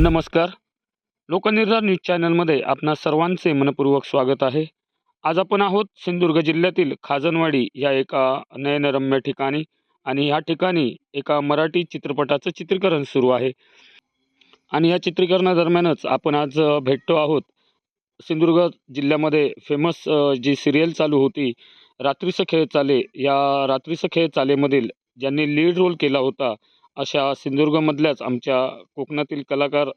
नमस्कार. लोकनिर्धार न्यूज चॅनलमध्ये आपणा सर्वांचे मनपूर्वक स्वागत आहे. आज आपण आहोत सिंधुदुर्ग जिल्ह्यातील खाजनवाडी या एका नयनरम्य ठिकाणी आणि ह्या ठिकाणी एका मराठी चित्रपटाचं चित्रीकरण सुरू आहे. आणि या चित्रीकरणादरम्यानच आपण आज भेटतो आहोत. सिंधुदुर्ग जिल्ह्यामध्ये फेमस जी सिरियल चालू होती रात्रीचं खेळ चाले या रात्रीचं खेळ चालेमधील ज्यांनी लीड रोल केला होता अशा सिंधुदुर्गमधल्याच आमच्या कोकणातील कलाकार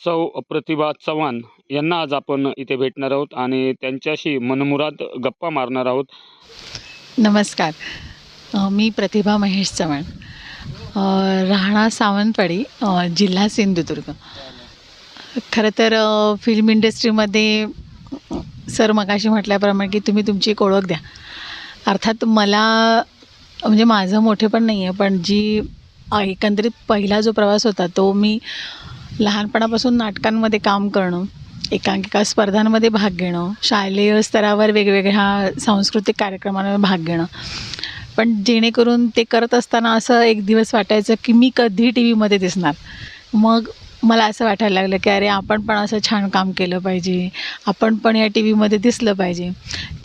सौ प्रतिभा चव्हाण यांना आज आपण इथे भेटणार आहोत आणि त्यांच्याशी मनमुराद गप्पा मारणार आहोत. नमस्कार. मी प्रतिभा महेश चव्हाण. राहणा राहणार सावंतवाडी जिल्हा सिंधुदुर्ग. खरं तर फिल्म इंडस्ट्रीमध्ये सर मगाशी म्हटल्याप्रमाणे की तुम्ही तुमची एक ओळख द्या. अर्थात मला म्हणजे माझं मोठेपण नाही आहे पण जी एकंदरीत पहिला जो प्रवास होता तो मी लहानपणापासून नाटकांमध्ये काम करणं एकांकिका स्पर्धांमध्ये भाग घेणं शालेय स्तरावर वेगवेगळ्या सांस्कृतिक कार्यक्रमांवर भाग घेणं. पण जेणेकरून ते करत असताना असं एक दिवस वाटायचं की मी कधी टी व्हीमध्ये दिसणार. मग मला असं वाटायला लागलं की अरे आपण पण असं छान काम केलं पाहिजे. आपण पण या टी व्हीमध्ये दिसलं पाहिजे.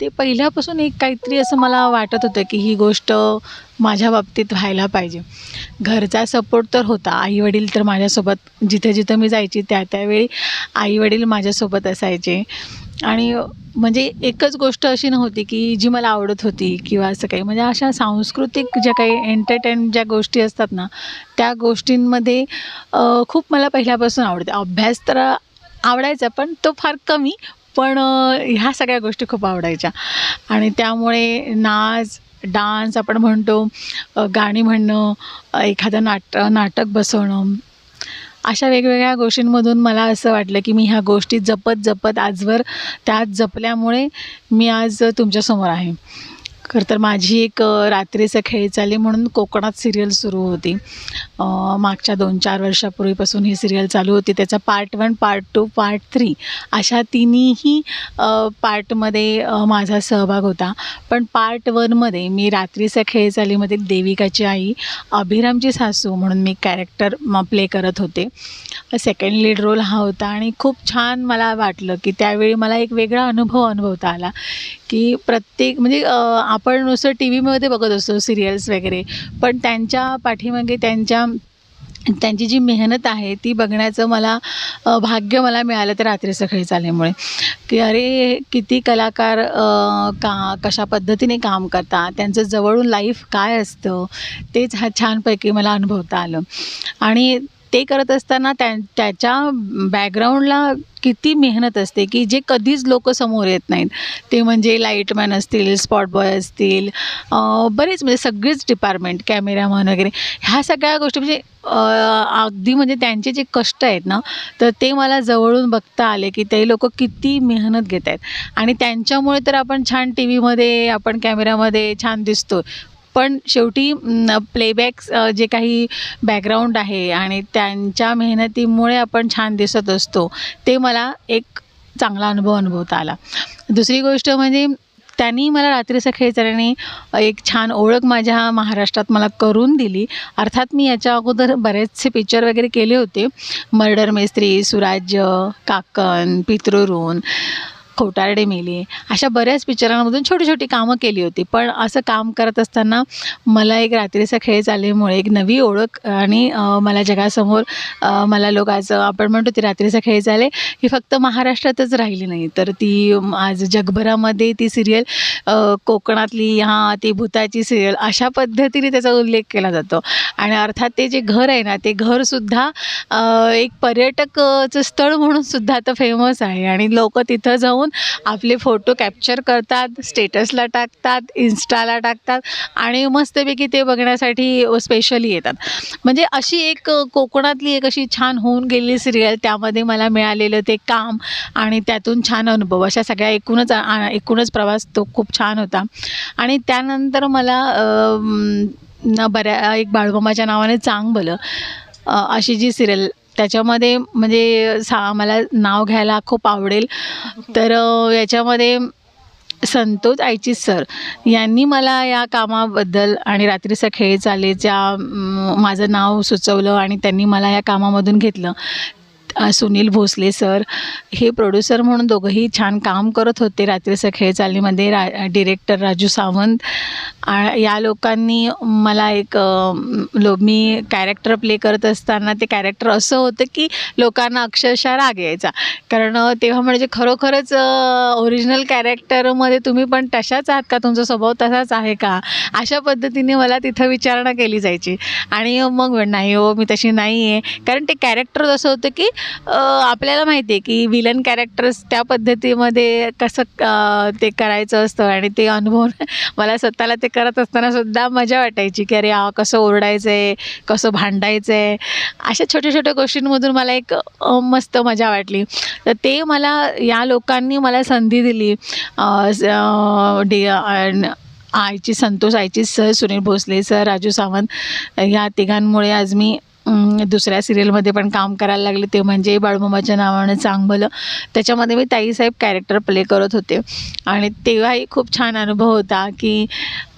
ते पहिल्यापासून एक काहीतरी असं मला वाटत होतं की ही गोष्ट माझ्या बाबतीत व्हायला पाहिजे. घरचा सपोर्ट तर होता. आईवडील तर माझ्यासोबत जिथे जिथं मी जायची त्या त्यावेळी आईवडील माझ्यासोबत असायचे. आणि म्हणजे एकच गोष्ट अशी नव्हती की जी मला आवडत होती किंवा असं काही. म्हणजे अशा सांस्कृतिक ज्या काही एंटरटेन ज्या गोष्टी असतात ना त्या गोष्टींमध्ये खूप मला पहिल्यापासून आवडते. अभ्यास तर आवडायचा पण तो फार कमी पण ह्या सगळ्या गोष्टी खूप आवडायच्या. आणि त्यामुळे नाच डान्स आपण म्हणतो गाणी म्हणणं एखादं नाट नाटक बसवणं अशा वेगवेगळ्या गोष्टींमधून मला असं वाटलं की मी ह्या गोष्टी जपत जपत आजवर त्यात जपल्यामुळे मी आज तुमच्यासमोर आहे. खरं तर माझी एक रात्रीचं खेळ चाले म्हणून कोकणात सिरियल सुरू होती. मागच्या दोन चार वर्षापूर्वीपासून ही सिरियल चालू होती. त्याचा part one part two part three अशा तिन्हीही पार्टमध्ये माझा सहभाग होता. पण पार्ट वनमध्ये मी रात्रीचा खेळ चालीमधील देविकाची आई अभिरामची सासू म्हणून मी कॅरेक्टर प्ले करत होते. सेकंड लीड रोल हा होता आणि खूप छान मला वाटलं की त्यावेळी मला एक वेगळा अनुभव अनुभवता आला. की प्रत्येक म्हणजे आपण नुसतं टी व्हीमध्ये बघत असतो सिरियल्स वगैरे. पण त्यांच्या पाठीमागे त्यांच्या त्यांची जी मेहनत आहे ती बघण्याचं मला भाग्य मला मिळालं ते रात्री सकाळी चालल्यामुळे. की अरे किती कलाकार का कशा पद्धतीने काम करतात त्यांचं जवळून लाईफ काय असतं तेच हा छानपैकी मला अनुभवता आलं. आणि ते करत असताना त्या त्याच्या बॅकग्राऊंडला किती मेहनत असते की जे कधीच लोक समोर येत नाहीत. ते म्हणजे लाईटमॅन असतील स्पॉट बॉय असतील बरेच म्हणजे सगळेच डिपार्टमेंट कॅमेरामन वगैरे. ह्या सगळ्या गोष्टी म्हणजे अगदी म्हणजे त्यांचे जे कष्ट आहेत ना तर ते मला जवळून बघता आले की ते लोक किती मेहनत घेत आहेत आणि त्यांच्यामुळे तर आपण छान टी व्हीमध्ये आपण कॅमेरामध्ये छान दिसतो पण शेवटी प्लेबॅक जे काही बॅकग्राऊंड आहे आणि त्यांच्या मेहनतीमुळे आपण छान दिसत असतो ते मला एक चांगला अनुभव अनुभवता आला. दुसरी गोष्ट म्हणजे त्यांनी मला रात्रीचा खेळ एक छान ओळख माझ्या महाराष्ट्रात मला करून दिली. अर्थात मी याच्या अगोदर बरेचसे पिक्चर वगैरे केले होते. मर्डर मेस्त्री सुराज्य काकण पितृऋण. खोटारडे मेले. अशा बऱ्याच पिक्चरांमधून छोटी छोटी कामं केली होती. पण असं काम करत असताना मला एक रात्रीचा खेळ चालल्यामुळे एक नवी ओळख आणि मला जगासमोर मला लोक आज आपण म्हणतो ती रात्रीचा खेळ चाले ही फक्त महाराष्ट्रातच राहिली नाही. तर ती आज जगभरामध्ये ती सिरियल कोकणातली हां ती भूताची सिरियल अशा पद्धतीने त्याचा उल्लेख केला जातो. आणि अर्थात ते जे घर आहे ना ते घरसुद्धा एक पर्यटकचं स्थळ म्हणून सुद्धा आता फेमस आहे. आणि लोक तिथं जाऊन आपले फोटो कॅप्चर करतात स्टेटसला टाकतात इन्स्टाला टाकतात आणि मस्तपैकी ते बघण्यासाठी स्पेशली येतात. म्हणजे अशी एक कोकणातली एक अशी छान होऊन गेलेली सिरियल त्यामध्ये मला मिळालेलं ते काम आणि त्यातून छान अनुभव. अशा सगळ्या एकूणच एकूणच प्रवास तो खूप छान होता. आणि त्यानंतर मला बऱ्या एक बाळूमामाच्या नावाने चांग भलं अशी जी सिरियल त्याच्यामध्ये म्हणजे सा मला नाव घ्यायला खूप आवडेल. तर याच्यामध्ये संतोष आयची सर यांनी मला या कामाबद्दल आणि रात्रीचा खेळ चालेच्या माझं नाव सुचवलं आणि त्यांनी मला या कामामधून घेतलं. सुनील भोसले सर हे प्रोड्युसर म्हणून दोघंही छान काम करत होते रात्रीचं खेळ चालीमध्ये रा डिरेक्टर राजू सावंत. या लोकांनी मला एक लो मी कॅरेक्टर प्ले करत असताना ते कॅरेक्टर असं होतं की लोकांना अक्षरशः राग यायचा. कारण तेव्हा म्हणजे खरोखरच ओरिजिनल कॅरेक्टरमध्ये तुम्ही पण तशाच आहात का? तुमचा स्वभाव तसाच आहे का? अशा पद्धतीने मला तिथं विचारणा केली जायची. आणि मग नाही हो मी तशी नाही आहे कारण ते कॅरेक्टर असं होतं की आपल्याला माहिती आहे की विलन कॅरेक्टर्स त्या पद्धतीमध्ये कसं ते करायचं असतं आणि ते अनुभव मला स्वतःला ते करत असताना सुद्धा मजा वाटायची की अरे हा कसं ओरडायचं आहे कसं भांडायचं आहे अशा छोट्या छोट्या गोष्टींमधून मला एक मस्त मजा वाटली. तर ते मला या लोकांनी मला संधी दिली. डे आईची संतोष आईची सर सुनील भोसले सर राजू सावंत ह्या तिघांमुळे आज मी दुसऱ्या सिरियलमध्ये पण काम करायला लागले. ते म्हणजे बाळूमामाच्या नावानं चांगलं. त्याच्यामध्ये मी ताईसाहेब कॅरेक्टर प्ले करत होते. आणि तेव्हाही खूप छान अनुभव होता की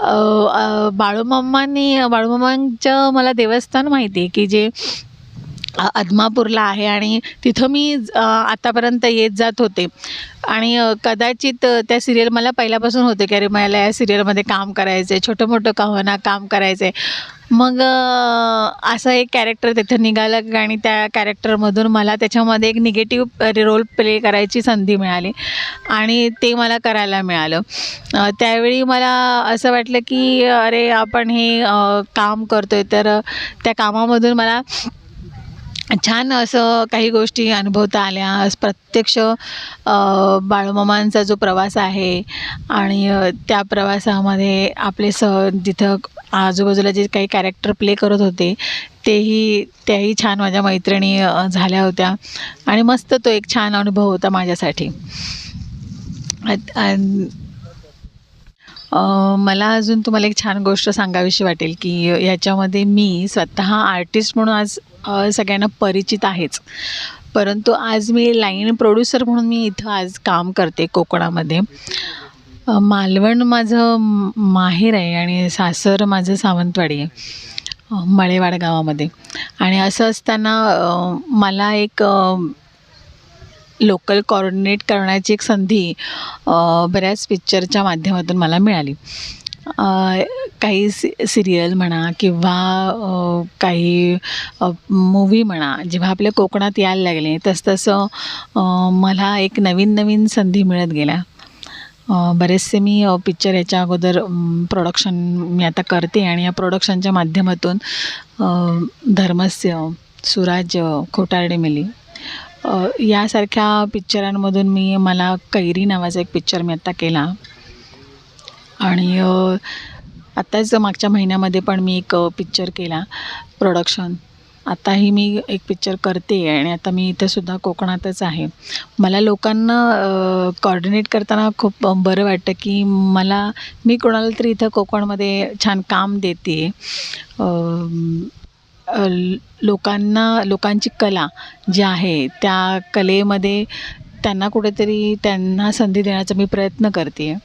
अ, बाळूमामांनी बाळूमामांचं मला देवस्थान माहिती आहे की जे आदमापूरला आहे आणि तिथं मी आतापर्यंत येत जात होते. आणि कदाचित त्या सिरियल मला पहिल्यापासून होते की अरे मला या सिरियलमध्ये काम करायचं आहे छोटं मोठं का काम करायचं आहे मग असं एक कॅरेक्टर तिथं निघालं आणि त्या कॅरेक्टरमधून मला त्याच्यामध्ये एक निगेटिव्ह रोल प्ले करायची संधी मिळाली आणि ते मला करायला मिळालं. त्यावेळी मला असं वाटलं की अरे आपण हे काम करतो आहे तर त्या कामामधून मला छान असं काही गोष्टी अनुभवता आल्या. प्रत्यक्ष अ, बाळूमामांचा जो प्रवास आहे आणि त्या प्रवासामध्ये आपले स जिथं आजूबाजूला जे काही कॅरेक्टर प्ले करत होते तेही त्याही छान माझ्या मैत्रिणी झाल्या होत्या. आणि मस्त तो एक छान अनुभव होता माझ्यासाठी. मला अजून तुम्हाला एक छान गोष्ट सांगावीशी वाटेल की याच्यामध्ये मी स्वतः आर्टिस्ट म्हणून आज सगळ्यांना परिचित आहेच. परंतु आज मी लाईन प्रोड्युसर म्हणून मी इथं आज काम करते कोकणामध्ये. मालवण माझं माहेर आहे आणि सासर माझं सावंतवाडी आहे. मळेवाड गावामध्ये. आणि असं असताना मला एक लोकल कॉर्डिनेट करण्याची एक संधी बऱ्याच पिक्चरच्या माध्यमातून मला मिळाली. काही सि सिरियल म्हणा किंवा काही मूवी म्हणा जेव्हा आपल्या कोकणात यायला लागले तसतसं मला एक नवीन नवीन संधी मिळत गेल्या. बरेचसे मी पिक्चर याच्या अगोदर प्रोडक्शन मी आता करते आणि या प्रोडक्शनच्या माध्यमातून धर्मस्य सुराज्य खोटारडे मिली यासारख्या पिक्चरांमधून मी मला कैरी नावाचा एक पिक्चर मी आत्ता केला. आणि आत्ताच मागच्या महिन्यामध्ये पण मी एक पिक्चर केला प्रोडक्शन आत्ताही मी एक पिक्चर करते आहे आणि आता मी इथेसुद्धा कोकणातच आहे. मला लोकांना कॉर्डिनेट करताना खूप बरं वाटतं की मला मी कोणाला तरी इथं कोकणमध्ये छान काम देते. आहे लोकांना लोकांची कला जी आहे त्या कलेमध्ये त्यांना कुठेतरी त्यांना संधी देण्याचा मी प्रयत्न करते. आहे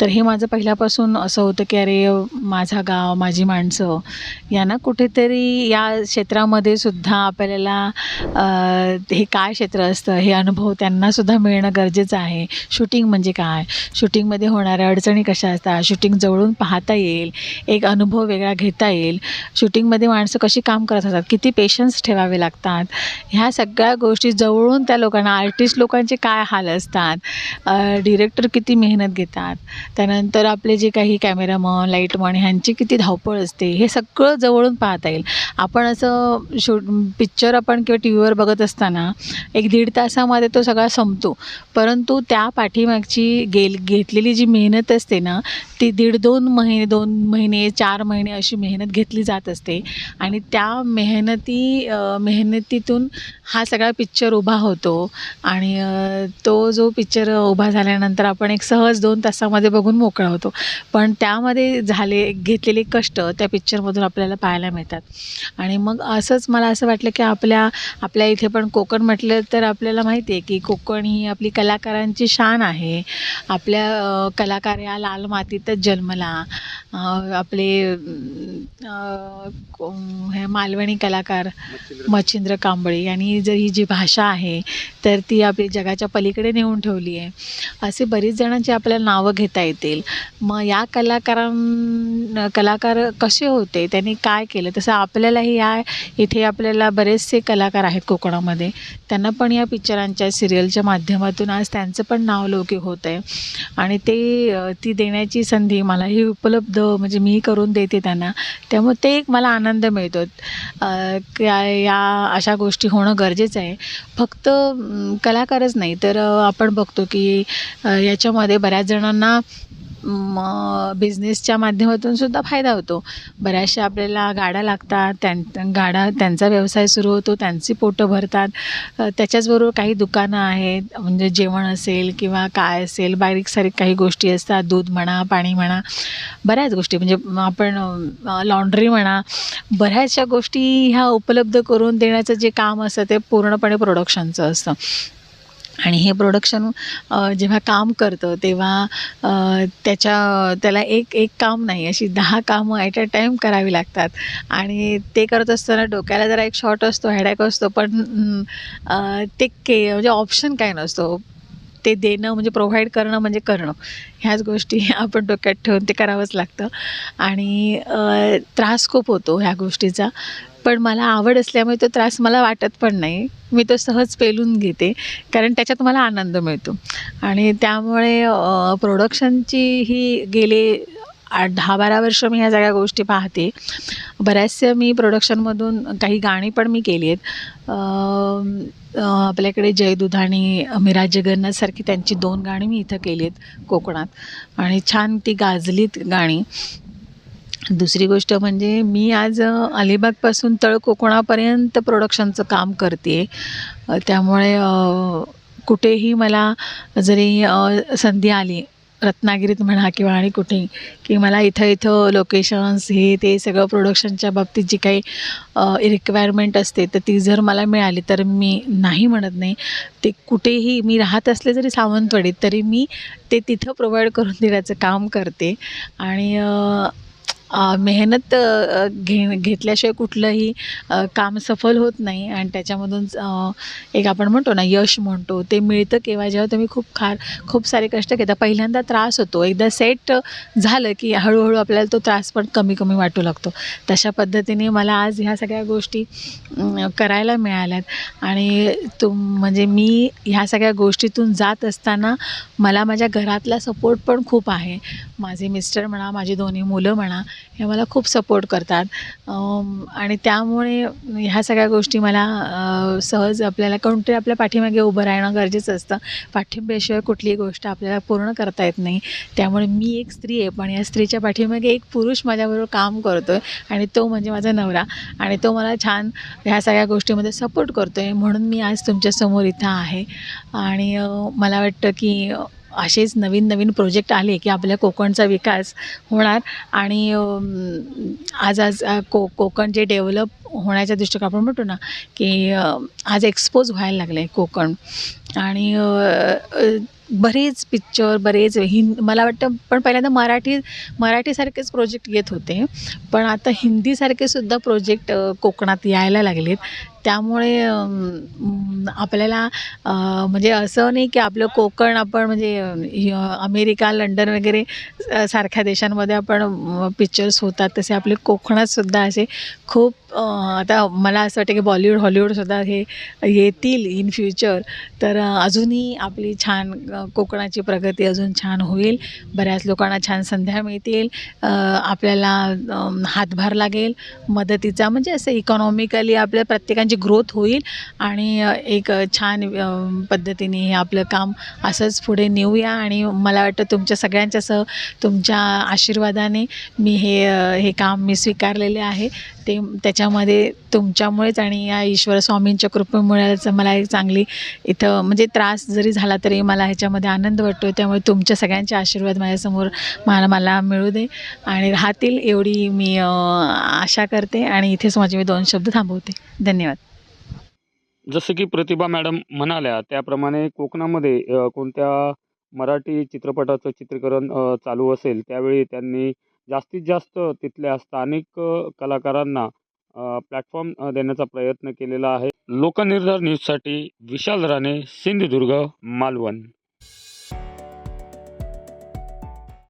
तर हे माझं पहिल्यापासून असं होतं की अरे माझा गाव माझी माणसं यांना कुठेतरी या क्षेत्रामध्ये सुद्धा आपल्याला हे काय क्षेत्र असतं हे अनुभव त्यांनासुद्धा मिळणं गरजेचं आहे. शूटिंग म्हणजे काय? शूटिंगमध्ये होणाऱ्या अडचणी कशा असतात? शूटिंग जवळून पाहता येईल एक अनुभव वेगळा घेता येईल. शूटिंगमध्ये माणसं कशी काम करत असतात? किती पेशन्स ठेवावे लागतात? ह्या सगळ्या गोष्टी जवळून त्या लोकांना आर्टिस्ट लोकांचे काय हाल असतात? डिरेक्टर किती मेहनत घेतात? त्यानंतर आपले जे काही कॅमेरामन लाईटमन ह्यांची किती धावपळ असते हे सगळं जवळून पाहता येईल. आपण असं शूट पिक्चर आपण किंवा टी व्हीवर बघत असताना एक दीड तासामध्ये तो सगळा संपतो. परंतु त्या पाठीमागची गेल घेतलेली जी मेहनत असते ना ती दीड दोन महिने दोन महिने चार महिने अशी मेहनत घेतली जात असते. आणि त्या मेहनती मेहनतीतून हा सगळा पिक्चर उभा होतो. आणि तो जो पिक्चर उभा झाल्यानंतर आपण एक सहज दोन तासामध्ये बघून मोकळा होतो. पण त्यामध्ये झाले घेतलेले कष्ट त्या पिक्चरमधून आपल्याला पाहायला मिळतात. आणि मग असंच मला असं वाटलं की आपल्या आपल्या इथे पण कोकण म्हटलं तर आपल्याला माहिती आहे की कोकण ही आपली कलाकारांची शान आहे. आपल्या कलाकार या लाल मातीतच जन्मला. आपले हे मालवणी कलाकार मच्छिंद्र कांबळे यांनी जर ही जी भाषा आहे तर ती आपली जगाच्या पलीकडे नेऊन ठेवली आहे. असे बरीच जणांची आपल्याला नावं घेता येतील. मग या कलाकारां कलाकार कसे होते? त्यांनी काय केलं? तसं आपल्यालाही या इथे आपल्याला बरेचसे कलाकार आहेत कोकणामध्ये. त्यांना पण या पिक्चरांच्या सिरियलच्या माध्यमातून आज त्यांचं पण नाव लौकिक होतं आहे आणि ते ती देण्याची संधी मलाही उपलब्ध म्हणजे मी करून देते त्यांना. त्यामुळे ते एक मला आनंद मिळतो. या अशा गोष्टी होणं गरजेचं आहे. फक्त कलाकारच नाही तर आपण बघतो की याच्यामध्ये बऱ्याच जणांना बिझनेसच्या माध्यमातून सुद्धा फायदा होतो. बऱ्याचशा आपल्याला गाड्या लागतात त्यां गाडा त्यांचा व्यवसाय सुरू होतो त्यांची पोटं भरतात. त्याच्याचबरोबर काही दुकानं आहेत म्हणजे जेवण असेल किंवा काय असेल बारीक सारीक काही गोष्टी असतात दूध म्हणा पाणी म्हणा बऱ्याच गोष्टी. म्हणजे आपण लॉन्ड्री म्हणा बऱ्याचशा गोष्टी ह्या उपलब्ध करून देण्याचं जे काम असतं ते पूर्णपणे प्रोडक्शनचं असतं. आणि हे प्रोडक्शन जेव्हा काम करतं तेव्हा त्याच्या त्याला एक एक काम नाही अशी दहा कामं ॲट अ टाईम करावी लागतात. आणि ते करत असताना डोक्याला जरा एक शॉर्ट असतो हॅडॅक असतो पण ते के म्हणजे ऑप्शन काय नसतो. ते देणं म्हणजे प्रोव्हाइड करणं म्हणजे करणं. ह्याच गोष्टी आपण डोक्यात ठेवून ते करावंच लागतं. आणि त्रास खूप होतो ह्या गोष्टीचा. पण मला आवड असल्यामुळे तो त्रास मला वाटत पण नाही. मी तो सहज पेलून घेते कारण त्याच्यात मला आनंद मिळतो. आणि त्यामुळे प्रोडक्शनची ही गेले आठ दहा बारा वर्ष मी ह्या सगळ्या गोष्टी पाहते. बऱ्याचशा मी प्रोडक्शनमधून काही गाणी पण मी केली आहेत. आपल्याकडे जय दुधाणी मीरा जगन्नाथसारखी त्यांची दोन गाणी मी इथं केली आहेत कोकणात. आणि छान ती गाजलीत गाणी. दुसरी गोष्ट म्हणजे मी आज अलिबागपासून तळ कोकणापर्यंत प्रोडक्शनचं काम करते त्यामुळे कुठेही मला जरी संधी आली रत्नागिरीत म्हणा किंवा आणि कुठे की मला इथं इथं लोकेशन्स हे ते सगळं प्रोडक्शनच्या बाबतीत जी काही रिक्वायरमेंट असते तर ती जर मला मिळाली तर मी नाही म्हणत नाही. ते कुठेही मी राहत असले जरी सावंतवाडीत तरी मी ते तिथं प्रोव्हाइड करून देण्याचं काम करते. आणि मेहनत घे घेतल्याशिवाय कुठलंही काम सफल होत नाही. आणि त्याच्यामधून एक आपण म्हणतो ना यश म्हणतो. ते मिळतं केव्हा? जेव्हा तुम्ही खूप खार खूप सारे कष्ट घेता पहिल्यांदा त्रास होतो. एकदा सेट झालं की हळूहळू आपल्याला तो त्रास पण कमी कमी वाटू लागतो. तशा पद्धतीने मला आज ह्या सगळ्या गोष्टी करायला मिळाल्यात. आणि तुम म्हणजे मी ह्या सगळ्या गोष्टीतून जात असताना मला माझ्या घरातला सपोर्ट पण खूप आहे. माझे मिस्टर म्हणा माझी दोन्ही मुलं म्हणा हे मला खूप सपोर्ट करतात. आणि त्यामुळे ह्या सगळ्या गोष्टी मला सहज आपल्याला कोणतरी आपल्या पाठीमागे उभं राहणं गरजेचं असतं. पाठिंब्याशिवाय कुठलीही गोष्ट आपल्याला पूर्ण करता येत नाही. त्यामुळे मी एक स्त्री आहे पण या स्त्रीच्या पाठीमागे एक पुरुष माझ्याबरोबर काम करतो आहे आणि तो म्हणजे माझा नवरा. आणि तो मला छान ह्या सगळ्या गोष्टीमध्ये सपोर्ट करतो आहे म्हणून मी आज तुमच्यासमोर इथं आहे. आणि मला वाटतं की असेच नवीन नवीन प्रोजेक्ट आले की आपल्या कोकणचा विकास होणार. आणि आज आज को कोकण जे डेव्हलप होण्याच्या दृष्टिकोन आपण म्हणतो ना की आज एक्सपोज व्हायला लागलं आहे कोकण. आणि बरेच पिक्चर बरेच हिंद मला वाटतं पण पहिल्यांदा मराठी मराठीसारखेच प्रोजेक्ट येत होते. पण आता हिंदीसारखे सुद्धा प्रोजेक्ट कोकणात यायला लागलेत. त्यामुळे आपल्याला म्हणजे असं नाही की आपलं कोकण आपण म्हणजे अमेरिका लंडन वगैरे सारख्या देशांमध्ये आपण पिक्चर्स होतात. तसे आपले कोकणातसुद्धा असे खूप आता मला असं वाटतं की बॉलिवूड हॉलिवूडसुद्धा हे येतील इन फ्युचर तर अजूनही आपली छान कोकणाची प्रगती अजून छान होईल. बऱ्याच लोकांना छान संध्या मिळतील. आपल्याला हातभार लागेल. मदतीचा म्हणजे असं इकॉनॉमिकली आपल्या प्रत्येकांची म्हणजे ग्रोथ होईल आणि एक छान पद्धतीने हे आपलं काम असंच पुढे नेऊया आणि मला वाटतं तुमच्या सगळ्यांच्या सह तुमच्या आशीर्वादाने मी हे हे काम मी स्वीकारलेले आहे. ते त्याच्यामध्ये तुमच्यामुळेच आणि या ईश्वर स्वामींच्या कृपेमुळेच मला एक चांगली इथं म्हणजे त्रास जरी झाला तरी मला ह्याच्यामध्ये आनंद वाटतो त्यामुळे तुमच्या सगळ्यांचे आशीर्वाद माझ्यासमोर मला मला मिळू दे आणि राहतील एवढी मी आशा करते आणि इथेच माझे मी दोन शब्द थांबवते. धन्यवाद. जसं की प्रतिभा मॅडम म्हणाल्या त्याप्रमाणे कोकणामध्ये कोणत्या मराठी चित्रपटाचं चित्रीकरण चालू असेल त्यावेळी त्यांनी जास्तीत जास्त तिथल्या स्थानिक कलाकारांना प्लॅटफॉर्म देण्याचा प्रयत्न केलेला आहे. लोकनिर्धार न्यूजसाठी विशाल राणे सिंधुदुर्ग मालवण.